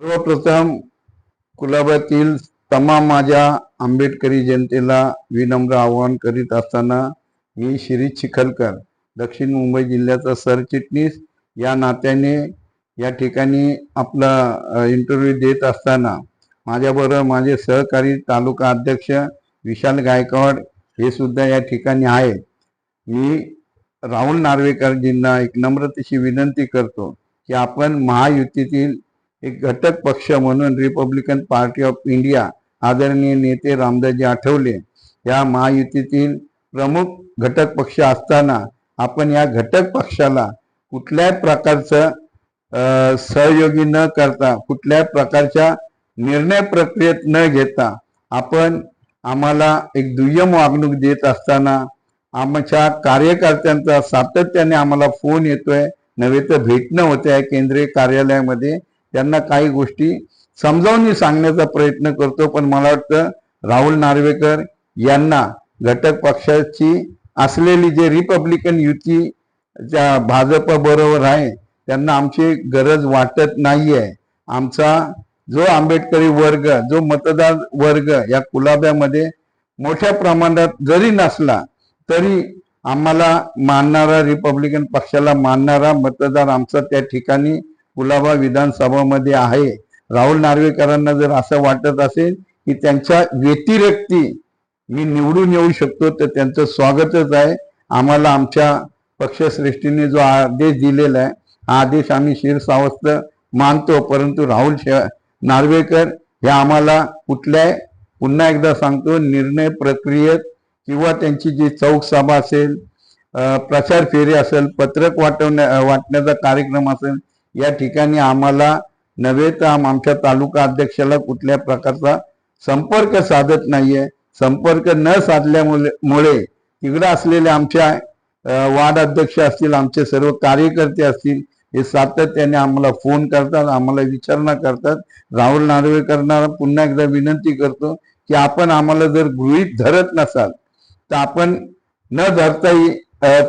सर्वप्रथम कुलाब्यातील तमाम माझ्या आंबेडकरी जनतेला विनम्र आवाहन करीत असताना मी शिरीष चिखलकर दक्षिण मुंबई जिल्ह्याचा सरचिटणीस या नात्याने या ठिकाणी आपला इंटरव्ह्यू देत असताना माझ्याबरोबर माझे सहकारी तालुका अध्यक्ष विशाल गायकवाड हे सुद्धा या ठिकाणी आहेत. मी राहुल नार्वेकरजींना एक नम्रतेची विनंती करतो की आपण महायुतीतील एक घटक पक्ष म्हणून रिपब्लिकन पार्टी ऑफ इंडिया आदरणीय नेते रामदासजी आठवले. या महायुतीतील प्रमुख घटक पक्ष असताना आपण या घटक पक्षाला कुठल्याही प्रकारचं सहयोगी न करता कुठल्याही प्रकारच्या निर्णय प्रक्रियेत न घेता आपण आम्हाला एक दुय्यम वागणूक देत असताना आमच्या कार्यकर्त्यांचा सातत्याने आम्हाला फोन येतोय. नव्हे तर भेटणं होते आहे केंद्रीय कार्यालयामध्ये. त्यांना काही गोष्टी समजावून सांगण्याचा प्रयत्न करतो पण मला वाटतं राहुल नार्वेकर यांना घटक पक्षाची असलेली जे रिपब्लिकन युती ज्या भाजप बरोबर आहे त्यांना आमची गरज वाटत नाहीये. आमचा जो आंबेडकरी वर्ग जो मतदार वर्ग या कुलाब्यामध्ये मोठ्या प्रमाणात जरी नसला तरी आम्हाला मानणारा रिपब्लिकन पक्षाला मानणारा मतदार आमचा त्या ठिकाणी कुलाबा विधानसभामध्ये आहे. राहुल नार्वेकरांना जर असं वाटत असेल की त्यांच्या व्यतिरिक्ती मी निवडून येऊ शकतो तर त्यांचं स्वागतच आहे. आम्हाला आमच्या पक्षश्रेष्ठीने जो आदेश दिलेला आहे हा आदेश आम्ही शिरसावस्त मानतो. परंतु राहुल श नार्वेकर हे आम्हाला कुठल्याही पुन्हा एकदा सांगतो निर्णय प्रक्रियेत किंवा त्यांची जी चौक सभा असेल प्रचार फेरी असेल पत्रक वाटवण्या वाटण्याचा कार्यक्रम असेल या ठिकाणी आम्हाला नव्हे तर आमच्या तालुका अध्यक्षाला कुठल्या प्रकारचा संपर्क साधत नाहीये. संपर्क न साधल्यामुळे मुळे तिकडे असलेले आमच्या वार्ड अध्यक्ष असतील आमचे सर्व कार्यकर्ते असतील हे सातत्याने आम्हाला फोन करतात आम्हाला विचारणा करतात. राहुल नार्वेकरांना पुन्हा एकदा विनंती करतो की आपण आम्हाला जर गृहित धरत नसाल तर आपण न धरताही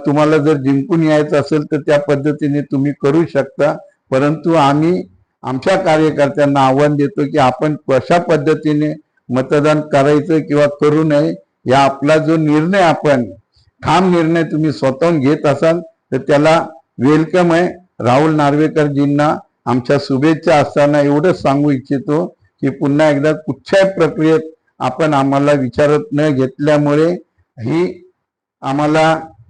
तुम्हाला जर जिंकून यायचं असेल तर त्या पद्धतीने तुम्ही करू शकता. परंतु आम्ही आमच्या कार्यकर्त्यांना आव्हान देतो की आपण कशा पद्धतीने मतदान करायचं किंवा करू नये या आपला जो निर्णय आपण ठाम निर्णय तुम्ही स्वतःहून घेत असाल तर त्याला वेलकम आहे. राहुल नार्वेकरजींना आमच्या शुभेच्छा असताना एवढंच सांगू इच्छितो की पुन्हा एकदा कुठच्याही प्रक्रियेत आपण आम्हाला विचारत न घेतल्यामुळे ही आम्हाला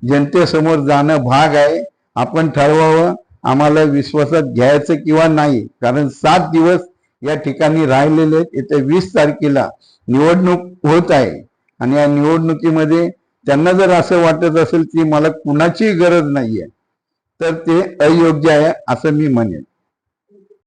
जनतेसमोर जाणं भाग आहे. आपण ठरवावं आम्हाला विश्वासात घ्यायचं किंवा नाही कारण सात दिवस या ठिकाणी राहिलेले आहेत. येत्या वीस तारखेला निवडणूक होत आहे. आणि या निवडणुकीमध्ये त्यांना जर असं वाटत असेल की मला कुणाचीही गरज नाहीये तर ते अयोग्य आहे असं मी म्हणेन.